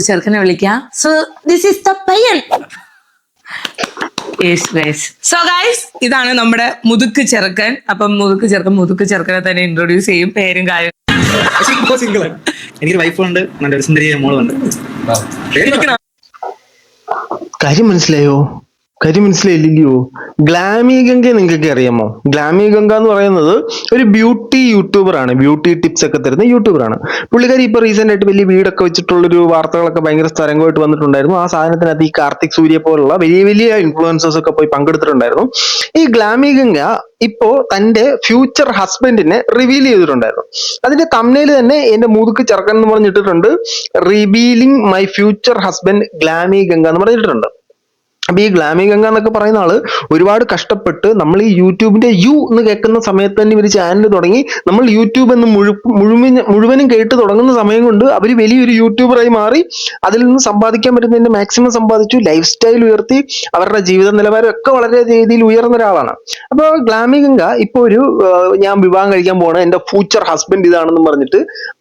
ചെറുക്കനെ വിളിക്കാം. So this is the പയ്യൻ. സോ ഗൈസ് ഇതാണ് നമ്മുടെ മുതുക്ക് ചെറുക്കൻ. അപ്പം മുതുക്ക് ചെറുക്കൻ മുതുക്ക് ചെറുക്കനെ തന്നെ ഇൻട്രൊഡ്യൂസ് ചെയ്യും. പേരും കാര്യം എനിക്ക് വൈഫുണ്ട് നല്ലൊരു സുന്ദരിയായ മോളുണ്ട്. കാര്യം മനസ്സിലായോ? കാര്യം മനസ്സിലായില്ലയോ? ഗ്ലാമി ഗംഗ നിങ്ങൾക്ക് അറിയാമോ? ഗ്ലാമി ഗംഗ എന്ന് പറയുന്നത് ഒരു ബ്യൂട്ടി യൂട്യൂബർ ആണ്. ബ്യൂട്ടി ടിപ്സ് ഒക്കെ തരുന്ന യൂട്യൂബർ ആണ്. പുള്ളിക്കാരി ഇപ്പൊ റീസെന്റ് ആയിട്ട് വലിയ വീടൊക്കെ വെച്ചിട്ടുള്ളൊരു വാർത്തകളൊക്കെ ഭയങ്കര സ്ഥലങ്ങളായിട്ട് വന്നിട്ടുണ്ടായിരുന്നു. ആ സാധനത്തിനകത്ത് ഈ കാർത്തിക് സൂര്യ പോലുള്ള വലിയ വലിയ ഇൻഫ്ലുവൻസേഴ്സ് ഒക്കെ പോയി പങ്കെടുത്തിട്ടുണ്ടായിരുന്നു. ഈ ഗ്ലാമി ഗംഗ ഇപ്പോ തന്റെ ഫ്യൂച്ചർ ഹസ്ബൻഡിനെ റിവീൽ ചെയ്തിട്ടുണ്ടായിരുന്നു. അതിന്റെ തമ്മിൽ തന്നെ എന്റെ മുതുക്ക് ചെറുക്കൻ എന്ന് പറഞ്ഞിട്ടിട്ടുണ്ട്. Revealing my future husband Glamy Ganga എന്ന് പറഞ്ഞിട്ടുണ്ട്. അപ്പൊ ഈ ഗ്ലാമി ഗംഗ എന്നൊക്കെ പറയുന്ന ആൾ ഒരുപാട് കഷ്ടപ്പെട്ട് നമ്മൾ ഈ യൂട്യൂബിന്റെ യു എന്ന് കേൾക്കുന്ന സമയത്ത് തന്നെ ഇവർ ചാനൽ തുടങ്ങി നമ്മൾ യൂട്യൂബ് എന്ന് മുഴു മുഴുവൻ മുഴുവനും കേട്ട് തുടങ്ങുന്ന സമയം കൊണ്ട് അവർ വലിയൊരു യൂട്യൂബറായി മാറി അതിൽ നിന്ന് സമ്പാദിക്കാൻ പറ്റുന്നതിന്റെ മാക്സിമം സമ്പാദിച്ചു ലൈഫ് സ്റ്റൈൽ ഉയർത്തി അവരുടെ ജീവിത നിലവാരം ഒക്കെ വളരെ രീതിയിൽ ഉയർന്ന ഒരാളാണ്. അപ്പോൾ ഗ്ലാമി ഗംഗ ഇപ്പൊ ഒരു ഞാൻ വിവാഹം കഴിക്കാൻ പോണ എന്റെ ഫ്യൂച്ചർ ഹസ്ബൻഡ് ഇതാണെന്ന് പറഞ്ഞിട്ട്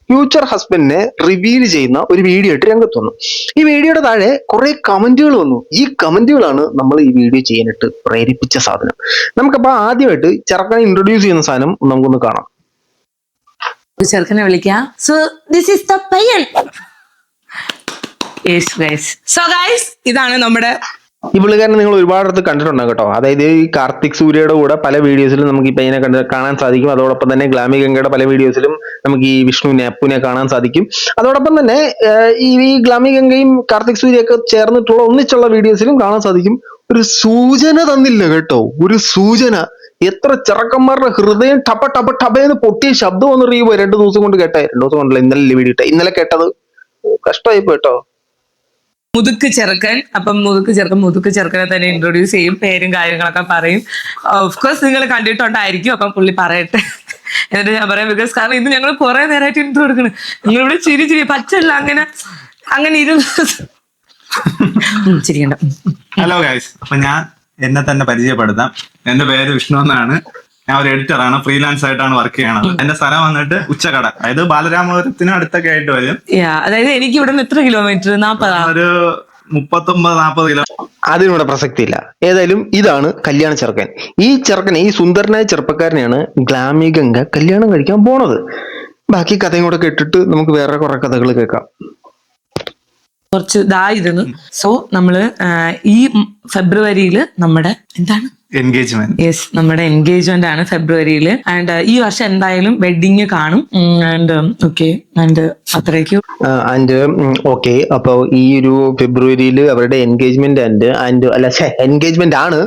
ഫ്യൂച്ചർ ഹസ്ബൻഡിനെ റിവീൽ ചെയ്യുന്ന ഒരു വീഡിയോ ആയിട്ട് രംഗത്ത് വന്നു. ഈ വീഡിയോയുടെ താഴെ കുറെ കമന്റുകൾ വന്നു. ഈ കമന്റുകളാണ് നമ്മൾ ഈ വീഡിയോ ചെയ്യാനായിട്ട് പ്രേരിപ്പിച്ച സാധനം. നമുക്കപ്പോ ആദ്യമായിട്ട് ചെറുക്കനെ ഇൻട്രൊഡ്യൂസ് ചെയ്യുന്ന സാധനം നമുക്കൊന്ന് കാണാം. ചെറുക്കനെ വിളിക്കാം. സോ ദിസ് ഇസ് ദ പയ്യൻ. സോ ഗൈസ് ഇതാണ് നമ്മുടെ ഈ പുള്ളിക്കാരനെ നിങ്ങൾ ഒരുപാടത്ത് കണ്ടിട്ടുണ്ടാകും കേട്ടോ. അതായത് ഈ കാർത്തിക് സൂര്യയുടെ കൂടെ പല വീഡിയോസിലും നമുക്ക് ഈ പയ്യനെ കണ്ട് കാണാൻ സാധിക്കും. അതോടൊപ്പം തന്നെ ഗ്ലാമി ഗംഗയുടെ പല വീഡിയോസിലും നമുക്ക് ഈ വിഷ്ണുവിനെ അപ്പുവിനെ കാണാൻ സാധിക്കും. അതോടൊപ്പം തന്നെ ഈ ഗ്ലാമി ഗംഗയും കാർത്തിക് സൂര്യയൊക്കെ ചേർന്നിട്ടുള്ള ഒന്നിച്ചുള്ള വീഡിയോസിലും കാണാൻ സാധിക്കും. ഒരു സൂചന തന്നില്ല കേട്ടോ. ഒരു സൂചന. എത്ര ചെറുക്കന്മാരുടെ ഹൃദയം ടപ ടപ ടപയെന്ന് പൊട്ടിയ ശബ്ദം ഒന്ന് റീവോ രണ്ടു ദിവസം കൊണ്ട് കേട്ടേ രണ്ടു ദിവസം കൊണ്ടല്ല ഇന്നലെ വീഡിയോ ഇന്നലെ കേട്ടത്. കഷ്ടമായി പോയിട്ടോ മുതുക്ക് ചെറുക്കൻ അപ്പം മുതുക്ക് ചെറുക്കൻ മുതുക്ക് ചെറുക്കനെ തന്നെ ഇൻട്രൊഡ്യൂസ് ചെയ്യും പേരും കാര്യങ്ങളൊക്കെ പറയും. ഓഫ്കോഴ്സ് നിങ്ങൾ കണ്ടിട്ടുണ്ടായിരിക്കും അപ്പം പുള്ളി പറയട്ടെ. എന്നിട്ട് ഞാൻ പറയാം ബിക്കോസ് കാരണം ഇത് ഞങ്ങൾ കുറെ നേരമായിട്ട് ഇൻട്രോ കൊടുക്കണം നിങ്ങൾ ഇവിടെ ചിരി ചിരി പച്ചല്ല അങ്ങനെ അങ്ങനെ ഇരുന്ന് ചിരിക്കണ്ട. ഹലോ ഗൈസ് അപ്പൊ ഞാൻ എന്നെ തന്നെ പരിചയപ്പെടുത്താം. എന്റെ പേര് വിഷ്ണു എന്നാണ്. ഞാൻ ഒരു എഡിറ്റർ ആണ് ഫ്രീലാൻസ് ആയിട്ടാണ് വർക്ക് ചെയ്യണത്. എന്റെ സ്ഥലം വന്നിട്ട് ഉച്ചകട. അതായത് ബാലരാമപുരത്തിന് അടുത്തൊക്കെ ആയിട്ട് വരും. അതായത് എനിക്ക് ഇവിടെ നിന്ന് എത്ര കിലോമീറ്റർ ഒരു മുപ്പത്തൊമ്പത് നാപ്പത് കിലോ അതിനോട് പ്രസക്തി ഇല്ല ഏതായാലും ഇതാണ് കല്യാണ ചെറുക്കൻ. ഈ ചെറുക്കനെ ഈ സുന്ദരനായ ചെറുപ്പക്കാരനെയാണ് ഗ്ലാമി ഗംഗ കല്യാണം കഴിക്കാൻ പോണത്. ബാക്കി കഥയും കൂടെ കേട്ടിട്ട് നമുക്ക് വേറെ കുറെ കഥകൾ കേൾക്കാം. കുറച്ച് ഇതായിരുന്നു. സോ നമ്മൾ ഈ ഫെബ്രുവരിയിൽ നമ്മുടെ എന്താണ്? എൻഗേജ്മെന്റ് യെസ് നമ്മുടെ എൻഗേജ്മെന്റ് ആണ് ഫെബ്രുവരിയിൽ ആൻഡ് ഈ വർഷം എന്തായാലും വെഡിങ് കാണും. ആൻഡ് ഓക്കെ ആൻഡ് അത്രയ്ക്കും. ആൻഡ് ഓക്കെ അപ്പോൾ ഈ ഒരു ഫെബ്രുവരിയിൽ അവരുടെ എൻഗേജ്മെന്റ് ആൻഡ് ആൻഡ് അല്ല എൻഗേജ്മെന്റ് ആണ്.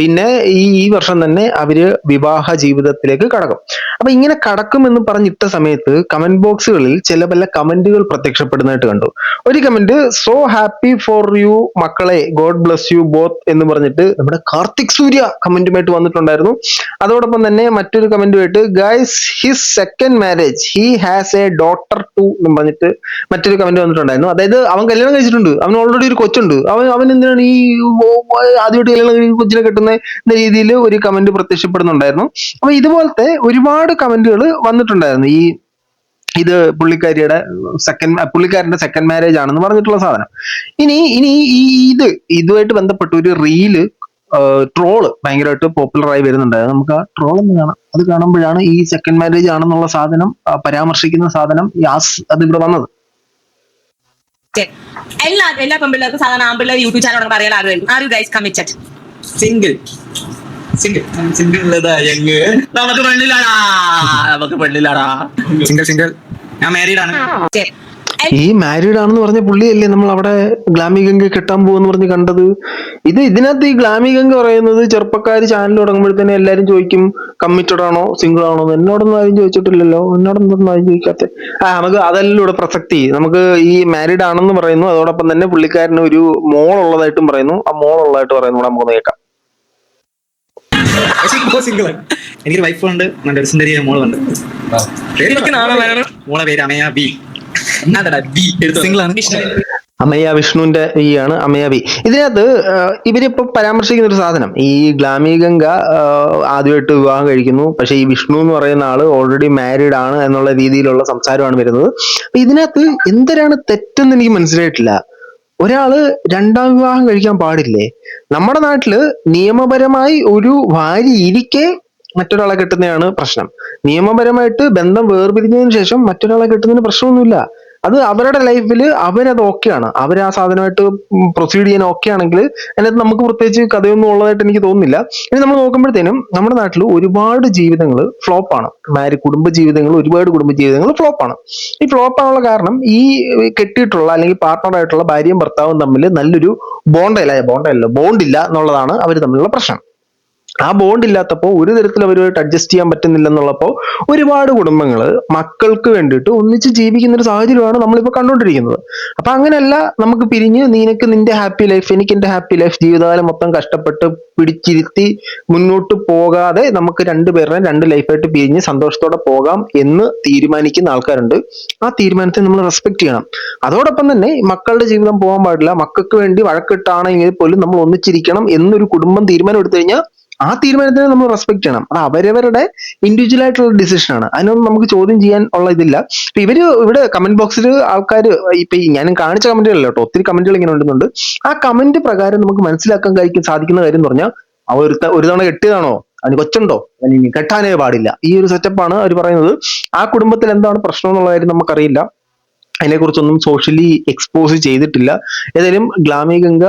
പിന്നെ ഈ ഈ വർഷം തന്നെ അവർ വിവാഹ ജീവിതത്തിലേക്ക് കടക്കും. അപ്പൊ ഇങ്ങനെ കടക്കും എന്ന് പറഞ്ഞിട്ട സമയത്ത് കമന്റ് ബോക്സുകളിൽ ചില പല കമന്റുകൾ പ്രത്യക്ഷപ്പെടുന്നതായിട്ട് കണ്ടു. ഒരു comment so happy for you മക്കളെ ഗോഡ് ബ്ലസ് യു ബോത്ത് എന്ന് പറഞ്ഞിട്ട് നമ്മുടെ കാർത്തിക് സൂര്യ കമന്റുമായിട്ട് വന്നിട്ടുണ്ടായിരുന്നു. അതോടൊപ്പം തന്നെ മറ്റൊരു കമന്റുമായിട്ട് guys his second marriage he has a daughter too എന്ന് പറഞ്ഞിട്ട് മറ്റൊരു കമന്റ് വന്നിട്ടുണ്ടായിരുന്നു. അതായത് അവൻ കല്യാണം കഴിച്ചിട്ടുണ്ട്. അവൻ ഓൾറെഡി ഒരു കൊച്ചുണ്ട്. അവൻ അവൻ എന്തിനാണ് ഈ ആദ്യമായിട്ട് കല്യാണം കൊച്ചിനെ കെട്ടുന്ന? എന്ന രീതിയിൽ ഒരു കമന്റ് പ്രത്യക്ഷപ്പെടുന്നുണ്ടായിരുന്നു. അപ്പൊ ഇതുപോലത്തെ ഒരുപാട് കമന്റുകൾ വന്നിട്ടുണ്ടായിരുന്നു. ഈ ഇത് പുള്ളിക്കാരിയുടെ സെക്കൻഡ് പുള്ളിക്കാരന്റെ സെക്കൻഡ് മാരേജ് ആണെന്ന് പറഞ്ഞിട്ടുള്ള സാധനം. ഇനി ഇനി ഈ ഇത് ഇതുമായിട്ട് ബന്ധപ്പെട്ട ഒരു റീൽ ട്രോൾ ഭയങ്കരമായിട്ട് പോപ്പുലറായി വരുന്നുണ്ട് നമുക്ക് ആ ട്രോൾ ഒന്ന് കാണാം. അത് കാണുമ്പോഴാണ് ഈ സെക്കൻഡ് മാരേജ് ആണെന്നുള്ള സാധനം പരാമർശിക്കുന്ന സാധനം യാസ് അത് ഇവിടെ വന്നത്. എല്ലാ എല്ലാ പെൺപിള്ളേർക്കും സാധാരണ ആൺപിള്ളേർ യൂട്യൂബ് ചാനൽ പറയാൻ ആരും ആരും guys committed single single single നമുക്ക് പെണ്ണിലാടാ. നമുക്ക് പെണ്ണിലാടാ. സിംഗിൾ സിംഗിൾ ഞാൻ മാരീഡ് ആണ്. ഈ മാരീഡ് ആണെന്ന് പറഞ്ഞ പുള്ളിയല്ലേ നമ്മൾ അവിടെ ഗ്ലാമി ഗംഗ കെട്ടാൻ പോകുമെന്ന് പറഞ്ഞ് കണ്ടത്? ഇത് ഇതിനകത്ത് ഈ ഗ്ലാമി ഗംഗ പറയുന്നത് ചെറുപ്പക്കാർ ചാനൽ തുടങ്ങുമ്പോഴത്തേനെ എല്ലാരും ചോദിക്കും കമ്മിറ്റഡ് ആണോ സിംഗിൾ ആണോ? എന്ന് എന്നോടൊന്നും ആരും ചോദിച്ചിട്ടില്ലല്ലോ. എന്നോടൊന്നും ആരും ചോദിക്കാത്ത ആ നമുക്ക് അതല്ല ഇവിടെ പ്രസക്തി. നമുക്ക് ഈ മാരീഡ് ആണെന്ന് പറയുന്നു. അതോടൊപ്പം തന്നെ പുള്ളിക്കാരന് ഒരു മോൾ ഉള്ളതായിട്ടും പറയുന്നു. ആ മോൾ ഉള്ളതായിട്ട് പറയുന്നു. കൂടെ നമുക്ക് കേൾക്കാം. സിംഗിൾ എനിക്കൊരു വൈഫുണ്ട് നല്ലൊരു സുന്ദരിയായ മോളുണ്ട്. പേര്. മോളെ പേര് അമയ ബി ബി അമയ വിഷ്ണുവിന്റെ ഈ ആണ് അമയവി ഇതിനകത്ത് ആഹ് ഇവരിപ്പോ പരാമർശിക്കുന്ന ഒരു സാധനം. ഈ ഗ്ലാമി ഗംഗ ആദ്യമായിട്ട് വിവാഹം കഴിക്കുന്നു. പക്ഷെ ഈ വിഷ്ണു എന്ന് പറയുന്ന ആൾ ഓൾറെഡി മാരീഡ് ആണ് എന്നുള്ള രീതിയിലുള്ള സംസാരമാണ് വരുന്നത്. അപ്പൊ ഇതിനകത്ത് എന്തരാണ് തെറ്റെന്ന് എനിക്ക് മനസ്സിലായിട്ടില്ല. ഒരാൾ രണ്ടാം വിവാഹം കഴിക്കാൻ പാടില്ലേ? നമ്മുടെ നാട്ടിൽ നിയമപരമായി ഒരു ഭാര്യ ഇരിക്കെ മറ്റൊരാളെ കെട്ടുന്നതാണ് പ്രശ്നം. നിയമപരമായിട്ട് ബന്ധം വേർപിരിഞ്ഞതിന് ശേഷം മറ്റൊരാളെ കെട്ടുന്നതിന് പ്രശ്നമൊന്നുമില്ല. അത് അവരുടെ ലൈഫിൽ അവരത് ഓക്കെയാണ്. അവർ ആ സാധനമായിട്ട് പ്രൊസീഡ് ചെയ്യാൻ ഓക്കെ ആണെങ്കിൽ അതിനകത്ത് നമുക്ക് പ്രത്യേകിച്ച് കഥയൊന്നും ഉള്ളതായിട്ട് എനിക്ക് തോന്നുന്നില്ല. ഇനി നമ്മൾ നോക്കുമ്പോഴത്തേനും നമ്മുടെ നാട്ടിൽ ഒരുപാട് ജീവിതങ്ങൾ ഫ്ലോപ്പ് ആണ്. മാരി കുടുംബ ജീവിതങ്ങൾ ഒരുപാട് കുടുംബ ജീവിതങ്ങൾ ഫ്ലോപ്പ് ആണ്. ഈ ഫ്ലോപ്പ് ആണുള്ള കാരണം ഈ കെട്ടിയിട്ടുള്ള അല്ലെങ്കിൽ പാർട്ട്ണറായിട്ടുള്ള ഭാര്യയും ഭർത്താവും തമ്മിൽ നല്ലൊരു ബോണ്ടല്ല ബോണ്ടല്ല ബോണ്ടില്ല എന്നുള്ളതാണ് അവർ തമ്മിലുള്ള പ്രശ്നം. ആ ബോണ്ട് ഇല്ലാത്തപ്പോൾ ഒരു തരത്തിൽ അവരുമായിട്ട് അഡ്ജസ്റ്റ് ചെയ്യാൻ പറ്റുന്നില്ല എന്നുള്ളപ്പോൾ ഒരുപാട് കുടുംബങ്ങൾ മക്കൾക്ക് വേണ്ടിയിട്ട് ഒന്നിച്ച് ജീവിക്കുന്ന ഒരു സാഹചര്യമാണ് നമ്മളിപ്പോൾ കണ്ടുകൊണ്ടിരിക്കുന്നത്. അപ്പൊ അങ്ങനെയല്ല നമുക്ക് പിരിഞ്ഞ് നിനക്ക് നിന്റെ ഹാപ്പി ലൈഫ് എനിക്ക് എന്റെ ഹാപ്പി ലൈഫ് ജീവിതകാലം മൊത്തം കഷ്ടപ്പെട്ട് പിടിച്ചിരുത്തി മുന്നോട്ട് പോകാതെ നമുക്ക് രണ്ടുപേരുടെയും രണ്ട് ലൈഫായിട്ട് പിരിഞ്ഞ് സന്തോഷത്തോടെ പോകാം എന്ന് തീരുമാനിക്കുന്ന ആൾക്കാരുണ്ട്. ആ തീരുമാനത്തെ നമ്മൾ റെസ്പെക്ട് ചെയ്യണം. അതോടൊപ്പം തന്നെ മക്കളുടെ ജീവിതം പോകാൻ പാടില്ല. മക്കൾക്ക് വേണ്ടി വഴക്കിട്ടാണെങ്കിൽ പോലും നമ്മൾ ഒന്നിച്ചിരിക്കണം എന്നൊരു കുടുംബം തീരുമാനം എടുത്തു കഴിഞ്ഞാൽ ആ തീരുമാനത്തിന് നമ്മൾ റെസ്പെക്ട് ചെയ്യണം. അത് അവരവരുടെ ഇൻഡിവിജ്വൽ ആയിട്ടുള്ള ഡിസിഷൻ ആണ്. അതിനൊന്നും നമുക്ക് ചോദ്യം ചെയ്യാൻ ഉള്ള ഇതില്ല. ഇവർ ഇവിടെ കമന്റ് ബോക്സിൽ ആൾക്കാർ ഇപ്പൊ ഞാൻ കാണിച്ച കമന്റുകളല്ല കേട്ടോ? ഒത്തിരി കമന്റുകൾ ഇങ്ങനെ ഉണ്ടെന്നുണ്ട്. ആ കമന്റ് പ്രകാരം നമുക്ക് മനസ്സിലാക്കാൻ കഴിക്കും സാധിക്കുന്ന കാര്യം എന്ന് പറഞ്ഞാൽ അവർ ഒരു ഒരു തവണ കെട്ടിയതാണോ? അതിന് കൊച്ചുണ്ടോ? അതിന് കെട്ടാനേ പാടില്ല. ഈ ഒരു സെറ്റപ്പാണ് അവർ പറയുന്നത്. ആ കുടുംബത്തിൽ എന്താണ് പ്രശ്നം എന്നുള്ള കാര്യം നമുക്കറിയില്ല. അതിനെക്കുറിച്ചൊന്നും സോഷ്യലി എക്സ്പോസ് ചെയ്തിട്ടില്ല. ഏതായാലും ഗ്ലാമി ഗംഗ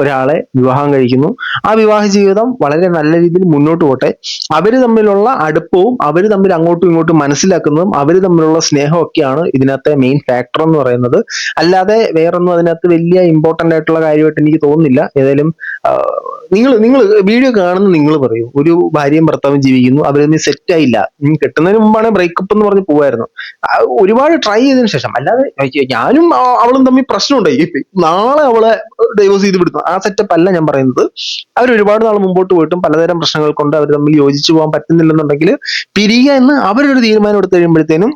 ഒരാളെ വിവാഹം കഴിക്കുന്നു. ആ വിവാഹ ജീവിതം വളരെ നല്ല രീതിയിൽ മുന്നോട്ട് പോട്ടെ. അവർ തമ്മിലുള്ള അടുപ്പവും അവർ തമ്മിൽ അങ്ങോട്ടും ഇങ്ങോട്ടും മനസ്സിലാക്കുന്നതും അവർ തമ്മിലുള്ള സ്നേഹമൊക്കെയാണ് ഇതിനകത്തെ മെയിൻ ഫാക്ടർ എന്ന് പറയുന്നത്. അല്ലാതെ വേറൊന്നും അതിനകത്ത് വലിയ ഇമ്പോർട്ടന്റ് ആയിട്ടുള്ള കാര്യമായിട്ട് എനിക്ക് തോന്നുന്നില്ല. ഏതായാലും നിങ്ങൾ നിങ്ങൾ വീഡിയോ കാണുന്ന നിങ്ങൾ പറയൂ. ഒരു ഭാര്യയും ഭർത്താവും ജീവിക്കുന്നു അവരൊന്നും സെറ്റ് ആയില്ല. കെട്ടുന്നതിന് മുമ്പാണ് ബ്രേക്കപ്പ് എന്ന് പറഞ്ഞ് പോവായിരുന്നു. ഒരുപാട് ട്രൈ ചെയ്തതിനു ശേഷം അല്ലാതെ അയ്യോ, ഞാനും അവളും തമ്മിൽ പ്രശ്നമുണ്ടായി നാളെ അവളെ ഡൈവോഴ്സ് ചെയ്ത് വിടുന്നു. ആ സെറ്റപ്പ് അല്ല ഞാൻ പറയുന്നത്. അവർ ഒരുപാട് നാൾ മുമ്പോട്ട് പോയിട്ടും പലതരം പ്രശ്നങ്ങൾ കൊണ്ട് അവർ തമ്മിൽ യോജിച്ചു പോകാൻ പറ്റുന്നില്ലെന്നുണ്ടെങ്കിൽ പിരിയുക എന്ന് അവരൊരു തീരുമാനം എടുത്തു കഴിയുമ്പോഴത്തേനും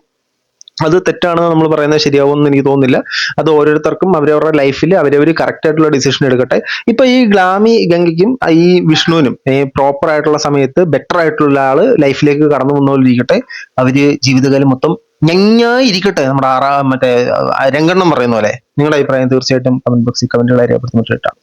അത് തെറ്റാണെന്ന് നമ്മൾ പറയുന്നത് ശരിയാവുമെന്ന് എനിക്ക് തോന്നുന്നില്ല. അത് ഓരോരുത്തർക്കും അവരവരുടെ ലൈഫിൽ അവരവർ കറക്റ്റ് ആയിട്ടുള്ള ഡിസിഷൻ എടുക്കട്ടെ. ഇപ്പൊ ഈ ഗ്ലാമി ഗംഗയ്ക്കും ഈ വിഷ്ണുവിനും പ്രോപ്പർ ആയിട്ടുള്ള സമയത്ത് ബെറ്റർ ആയിട്ടുള്ള ആൾ ലൈഫിലേക്ക് കടന്നു വന്നുകൊണ്ടിരിക്കട്ടെ അവർ ജീവിതകാലം മൊത്തം ഞഞ്ഞായി ഇരിക്കട്ടെ നമ്മുടെ ആറാ മറ്റേ രംഗണ്ണം പറയുന്ന പോലെ നിങ്ങളുടെ അഭിപ്രായം തീർച്ചയായിട്ടും കമന്റ് ബോക്സിൽ കമന്റുകളായി രേഖപ്പെടുത്തുന്നിട്ടാണ്